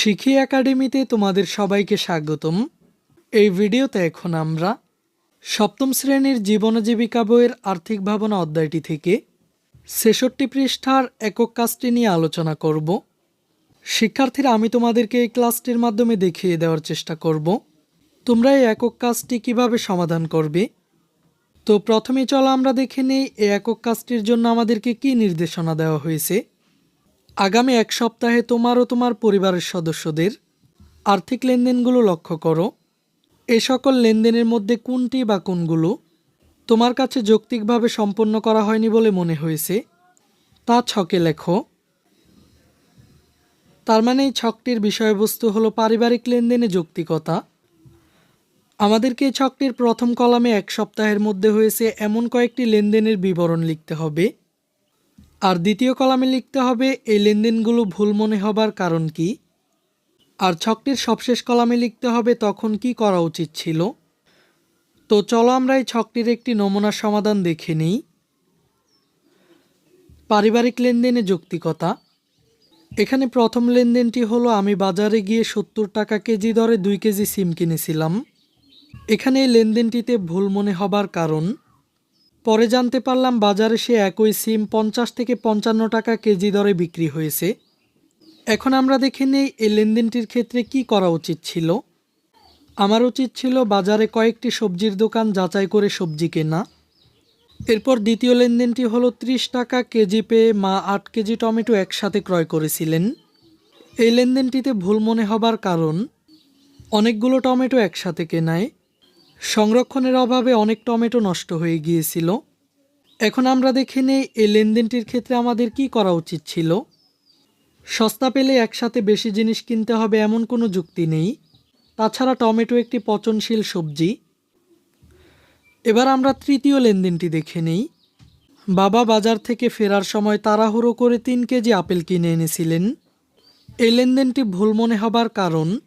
শিখি একাডেমিতে তোমাদের সবাইকে স্বাগতম। এই ভিডিওতে এখন আমরা সপ্তম শ্রেণির জীবন জীবিকা বইয়ের আর্থিক ভাবনা অধ্যায়টি থেকে ছেষট্টি পৃষ্ঠার একক কাজটি নিয়ে আলোচনা করব। শিক্ষার্থীরা, আমি তোমাদেরকে এই ক্লাসটির মাধ্যমে দেখিয়ে দেওয়ার চেষ্টা করব। তোমরা এই একক কাজটি কীভাবে সমাধান করবে? তো প্রথমে চলো আমরা দেখে নিই, এই একক কাজটির জন্য আমাদেরকে কি নির্দেশনা দেওয়া হয়েছে। আগামী এক সপ্তাহে তোমার ও তোমার পরিবারের সদস্যদের আর্থিক লেনদেনগুলো লক্ষ্য করো। এ সকল লেনদেনের মধ্যে কোনটি বা কোনগুলো তোমার কাছে যৌক্তিকভাবে সম্পন্ন করা হয়নি বলে মনে হয়েছে, তা ছকে লেখো। তার মানে এই ছকটির বিষয়বস্তু হলো পারিবারিক লেনদেনে যৌক্তিকতা। আমাদেরকে এই ছকটির প্রথম কলামে এক সপ্তাহের মধ্যে হয়েছে এমন কয়েকটি লেনদেনের বিবরণ লিখতে হবে। আর দ্বিতীয় কলামে লিখতে হবে, এই লেনদেনগুলো ভুল মনে হবার কারণ কি? আর ছকটির সবশেষ কলামে লিখতে হবে, তখন কি করা উচিত ছিল? তো চলো আমরা এই ছকটির একটি নমুনা সমাধান দেখে নিই। পারিবারিক লেনদেনে যৌক্তিকতা। এখানে প্রথম লেনদেনটি হলো, আমি বাজারে গিয়ে সত্তর টাকা কেজি দরে দুই কেজি সিম কিনেছিলাম। এখানে এই লেনদেনটিতে ভুল মনে হবার কারণ পরে জানতে পারলাম বাজারে সে একই সিম পঞ্চাশ থেকে পঞ্চান্ন টাকা কেজি দরে বিক্রি হয়েছে। এখন আমরা দেখে নেই এই লেনদেনটির ক্ষেত্রে কি করা উচিত ছিল। আমার উচিত ছিল বাজারে কয়েকটি সবজির দোকান যাচাই করে সবজি কেনা। এরপর দ্বিতীয় লেনদেনটি হলো ত্রিশ টাকা কেজি পেয়ে মা আট কেজি টমেটো একসাথে ক্রয় করেছিলেন। এই লেনদেনটিতে ভুল মনে হবার কারণ, অনেকগুলো টমেটো একসাথে কেনায় সংরক্ষণের অভাবে অনেক টমেটো নষ্ট হয়ে গিয়েছিল। এখন আমরা দেখে নেই এই লেনদেনটির ক্ষেত্রে আমাদের কি করা উচিত ছিল। সস্তা পেলে একসাথে বেশি জিনিস কিনতে হবে এমন কোনো যুক্তি নেই। তাছাড়া টমেটো একটি পচনশীল সবজি। এবার আমরা তৃতীয় লেনদেনটি দেখে নেই। বাবা বাজার থেকে ফেরার সময় তাড়াহুড়ো করে তিন কেজি আপেল কিনে এনেছিলেন। এই লেনদেনটি ভুল মনে হবার কারণ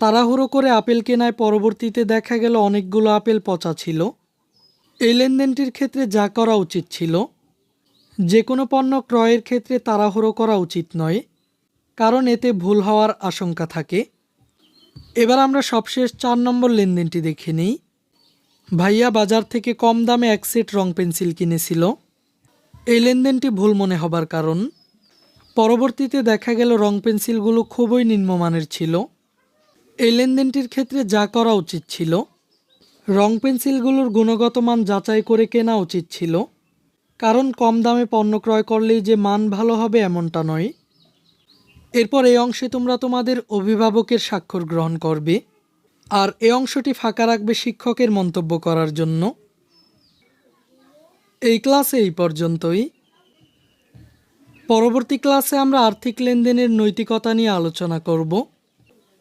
তাড়াহুড়ো করে আপেল কেনায় পরবর্তীতে দেখা গেল অনেকগুলো আপেল পচা ছিল। এই লেনদেনটির ক্ষেত্রে যা করা উচিত ছিল যে কোনো পণ্য ক্রয়ের ক্ষেত্রে তাড়াহুড়ো করা উচিত নয়, কারণ এতে ভুল হওয়ার আশঙ্কা থাকে। এবার আমরা সবশেষ চার নম্বর লেনদেনটি দেখে নিই। ভাইয়া বাজার থেকে কম দামে এক সেট রং পেন্সিল কিনেছিল। এই লেনদেনটি ভুল মনে হবার কারণ, পরবর্তীতে দেখা গেল রং পেন্সিলগুলো খুবই নিম্নমানের ছিল। এই লেনদেনটির ক্ষেত্রে যা করা উচিত ছিল, রং পেন্সিলগুলোর গুণগত মান যাচাই করে কেনা উচিত ছিল। কারণ কম দামে পণ্য ক্রয় করলেই যে মান ভালো হবে এমনটা নয়। এরপর এই অংশে তোমরা তোমাদের অভিভাবকের স্বাক্ষর গ্রহণ করবে। আর এই অংশটি ফাঁকা রাখবে শিক্ষকের মন্তব্য করার জন্য। এই ক্লাসে এই পর্যন্তই। পরবর্তী ক্লাসে আমরা আর্থিক লেনদেনের নৈতিকতা নিয়ে আলোচনা করব।